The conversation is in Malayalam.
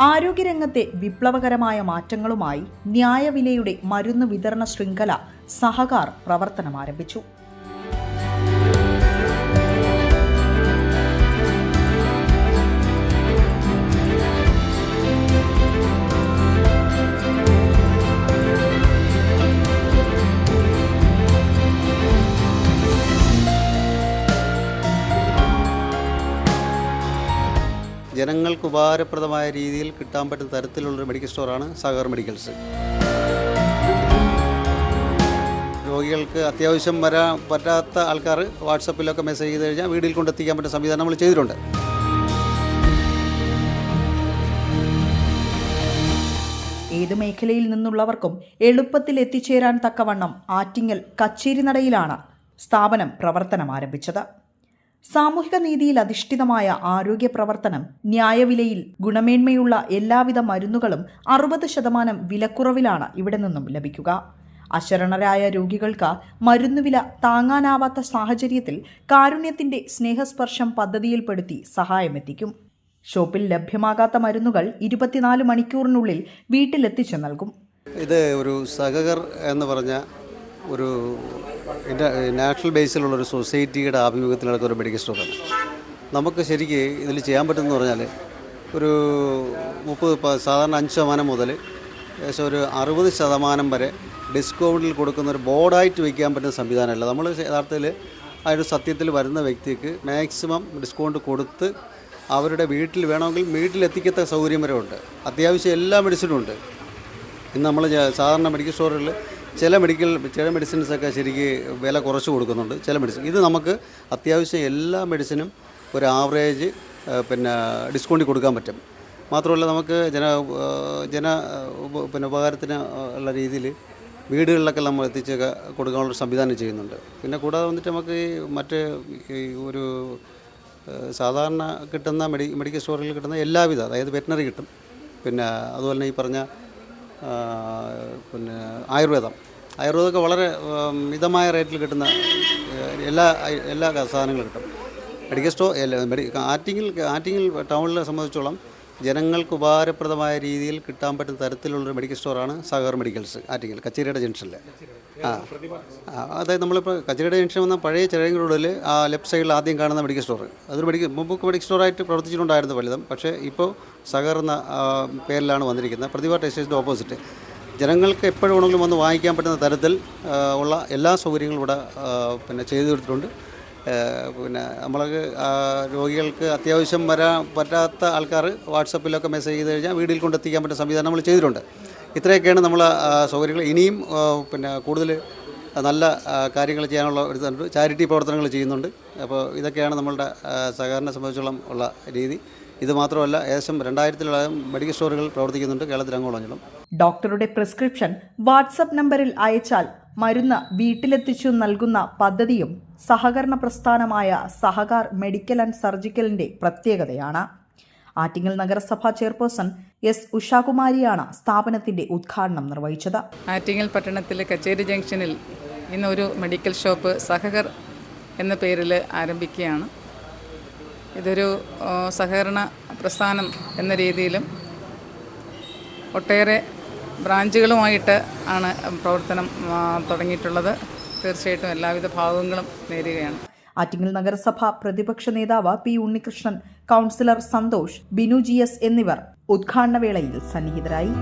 ആരോഗ്യരംഗത്തെ വിപ്ലവകരമായ മാറ്റങ്ങളുമായി ന്യായവിലയുടെ മരുന്ന് വിതരണ ശൃംഖല സഹകാർ പ്രവർത്തനം ആരംഭിച്ചു ജനങ്ങൾക്ക് ഉപകാരപ്രദമായ രീതിയിൽ കിട്ടാൻ പറ്റുന്ന തരത്തിലുള്ളൊരു മെഡിക്കൽ സ്റ്റോറാണ് സഹകർ മെഡിക്കൽസ് രോഗികൾക്ക് അത്യാവശ്യം വരാൻ പറ്റാത്ത ആൾക്കാർ വാട്സപ്പിലൊക്കെ മെസ്സേജ് ചെയ്ത് കഴിഞ്ഞാൽ വീട്ടിൽ കൊണ്ടെത്തിക്കാൻ പറ്റുന്ന സംവിധാനം നമ്മൾ ചെയ്തിട്ടുണ്ട്. ഏത് മേഖലയിൽ നിന്നുള്ളവർക്കും എളുപ്പത്തിൽ എത്തിച്ചേരാൻ തക്കവണ്ണം ആറ്റിങ്ങൽ കച്ചേരിനടയിലാണ് സ്ഥാപനം പ്രവർത്തനം ആരംഭിച്ചത് സാമൂഹിക നീതിയിൽ അധിഷ്ഠിതമായ ആരോഗ്യ പ്രവർത്തനം ന്യായവിലയിൽ ഗുണമേന്മയുള്ള എല്ലാവിധ മരുന്നുകളും അറുപത് ശതമാനം വിലക്കുറവിലാണ് ഇവിടെ നിന്നും ലഭിക്കുക. അശരണരായ രോഗികൾക്ക് മരുന്നുവില താങ്ങാനാവാത്ത സാഹചര്യത്തിൽ കാരുണ്യത്തിന്റെ സ്നേഹസ്പർശം പദ്ധതിയിൽപ്പെടുത്തി സഹായമെത്തിക്കും ഷോപ്പിൽ ലഭ്യമാകാത്ത മരുന്നുകൾ ഇരുപത്തിനാല് മണിക്കൂറിനുള്ളിൽ വീട്ടിലെത്തിച്ചു നൽകും. ഇത് ഒരു സഹകർ എന്ന് പറഞ്ഞ ഒരു നാഷണൽ ബേസിലുള്ള ഒരു സൊസൈറ്റിയുടെ ആഭിമുഖ്യത്തിൽ നടക്കുന്ന ഒരു മെഡിക്കൽ സ്റ്റോറാണ്. നമുക്ക് ശരിക്ക് ഇതിൽ ചെയ്യാൻ പറ്റുമെന്ന് പറഞ്ഞാൽ ഒരു മുപ്പത് സാധാരണ അഞ്ച് ശതമാനം മുതൽ ഏകദേശം ഒരു അറുപത് ശതമാനം വരെ ഡിസ്കൗണ്ടിൽ കൊടുക്കുന്ന ഒരു ബോർഡായിട്ട് വയ്ക്കാൻ പറ്റുന്ന സംവിധാനമല്ല. നമ്മൾ യഥാർത്ഥത്തിൽ ആ ഒരു സത്യത്തിൽ വരുന്ന വ്യക്തിക്ക് മാക്സിമം ഡിസ്കൗണ്ട് കൊടുത്ത് അവരുടെ വീട്ടിൽ വേണമെങ്കിൽ വീട്ടിലെത്തിക്കത്ത സൗകര്യം വരെ ഉണ്ട്. അത്യാവശ്യം എല്ലാ മെഡിസിനും ഉണ്ട്. ഇന്ന് നമ്മൾ സാധാരണ മെഡിക്കൽ സ്റ്റോറുകളിൽ ചില മെഡിക്കൽ ചില മെഡിസിൻസൊക്കെ ശരിക്ക് വില കുറച്ച് കൊടുക്കുന്നുണ്ട്. ചില മെഡിസിൻ ഇത് നമുക്ക് അത്യാവശ്യം എല്ലാ മെഡിസിനും ഒരു ആവറേജ് പിന്നെ ഡിസ്കൗണ്ടിൽ കൊടുക്കാൻ പറ്റും. മാത്രമല്ല നമുക്ക് ജന ജന പിന്നെ ഉപകാരത്തിന് ഉള്ള രീതിയിൽ വീടുകളിലൊക്കെ നമ്മൾ എത്തിച്ചൊക്കെ കൊടുക്കാനുള്ള സംവിധാനം ചെയ്യുന്നുണ്ട്. പിന്നെ കൂടാതെ വന്നിട്ട് നമുക്ക് ഈ മറ്റ് ഒരു സാധാരണ കിട്ടുന്ന മെഡി മെഡിക്കൽ സ്റ്റോറിൽ കിട്ടുന്ന എല്ലാവിധ അതായത് വെറ്റിനറി കിട്ടും. പിന്നെ അതുപോലെ തന്നെ ഈ പറഞ്ഞ പിന്നെ ആയുർവേദം. ആയുർവേദമൊക്കെ വളരെ മിതമായ റേറ്റിൽ കിട്ടുന്ന എല്ലാ എല്ലാ സാധനങ്ങളും കിട്ടും. മെഡിക്കൽ സ്റ്റോർ ആറ്റിങ്ങിൽ ആറ്റിങ്ങിൽ ടൗണിലെ സംബന്ധിച്ചോളം ജനങ്ങൾക്ക് ഉപകാരപ്രദമായ രീതിയിൽ കിട്ടാൻ പറ്റുന്ന തരത്തിലുള്ളൊരു മെഡിക്കൽ സ്റ്റോറാണ് സഹകർ മെഡിക്കൽസ് ആറ്റിങ്ങൽ കച്ചേരിയുടെ ജംഗ്ഷനിൽ ആ അതായത് നമ്മളിപ്പോൾ കച്ചേരിയുടെ ജംഗ്ഷൻ വന്ന പഴയ ചെറിയ റോഡിൽ ആ ലെഫ്റ്റ് സൈഡിൽ ആദ്യം കാണുന്ന മെഡിക്കൽ സ്റ്റോർ അതൊരു മെഡിക്കൽ മുമ്പൊക്കെ മെഡിക്കൽ സ്റ്റോറായിട്ട് പ്രവർത്തിച്ചിട്ടുണ്ടായിരുന്നു പലതും. പക്ഷേ ഇപ്പോൾ സഹകർ എന്ന പേരിലാണ് വന്നിരിക്കുന്നത്. പ്രതിഭ ടെക്സ്റ്റൈൽസിന്റെ ഓപ്പോസിറ്റ് ജനങ്ങൾക്ക് എപ്പോഴും വേണമെങ്കിലും വന്ന് വാങ്ങിക്കാൻ പറ്റുന്ന തരത്തിൽ ഉള്ള എല്ലാ സൗകര്യങ്ങളും ഇവിടെ പിന്നെ ചെയ്തു കൊടുത്തിട്ടുണ്ട് പിന്നെ നമ്മൾക്ക് രോഗികൾക്ക് അത്യാവശ്യം വരാൻ പറ്റാത്ത ആൾക്കാർ വാട്സപ്പിലൊക്കെ മെസ്സേജ് ചെയ്ത് കഴിഞ്ഞാൽ വീട്ടിൽ കൊണ്ടെത്തിക്കാൻ പറ്റുന്ന സംവിധാനം നമ്മൾ ചെയ്തിട്ടുണ്ട്. ഇത്രയൊക്കെയാണ് നമ്മൾ സൗകര്യങ്ങൾ. ഇനിയും പിന്നെ കൂടുതൽ നല്ല കാര്യങ്ങൾ ചെയ്യാനുള്ള ഒരു ചാരിറ്റി പ്രവർത്തനങ്ങൾ ചെയ്യുന്നുണ്ട്. അപ്പോൾ ഇതൊക്കെയാണ് നമ്മളുടെ സഹകരണ സംബന്ധിച്ചോളം ഉള്ള രീതി. ഇത് മാത്രമല്ല ഏകദേശം രണ്ടായിരത്തിലധികം മെഡിക്കൽ സ്റ്റോറുകൾ പ്രവർത്തിക്കുന്നുണ്ട് കേരളത്തിൽ അങ്ങോളം ഡോക്ടറുടെ പ്രിസ്ക്രിപ്ഷൻ വാട്സപ്പ് നമ്പറിൽ അയച്ചാൽ മരുന്ന് വീട്ടിലെത്തിച്ചു നൽകുന്ന പദ്ധതിയും സഹകരണ പ്രസ്ഥാനമായ സഹകാർ മെഡിക്കൽ ആൻഡ് സർജിക്കലിന്റെ പ്രത്യേകതയാണ്. ആറ്റിങ്ങൽ നഗരസഭാ ചെയർപേഴ്സൺ എസ് ഉഷാകുമാരിയാണ് സ്ഥാപനത്തിന്റെ ഉദ്ഘാടനം നിർവഹിച്ചത്. ആറ്റിങ്ങൽ പട്ടണത്തിലെ കച്ചേരി ജംഗ്ഷനിൽ ഇന്നൊരു മെഡിക്കൽ ഷോപ്പ് സഹകർ എന്ന പേരിൽ ആരംഭിക്കുകയാണ്. ഇതൊരു സഹകരണ പ്രസ്ഥാനം എന്ന രീതിയിലും ഒട്ടേറെ ബ്രാഞ്ചുകളുമായിട്ട് ആണ് പ്രവർത്തനം തുടങ്ങിയിട്ടുള്ളത്. തീർച്ചയായിട്ടും എല്ലാവിധ ഭാഗങ്ങളും നേരുകയാണ്. ആറ്റിങ്ങൽ നഗരസഭ പ്രതിപക്ഷ നേതാവ് P Unnikrishnan councillor Santhosh Binu G S എന്നിവർ ഉദ്ഘാടന വേളയിൽ സന്നിഹിതരായി.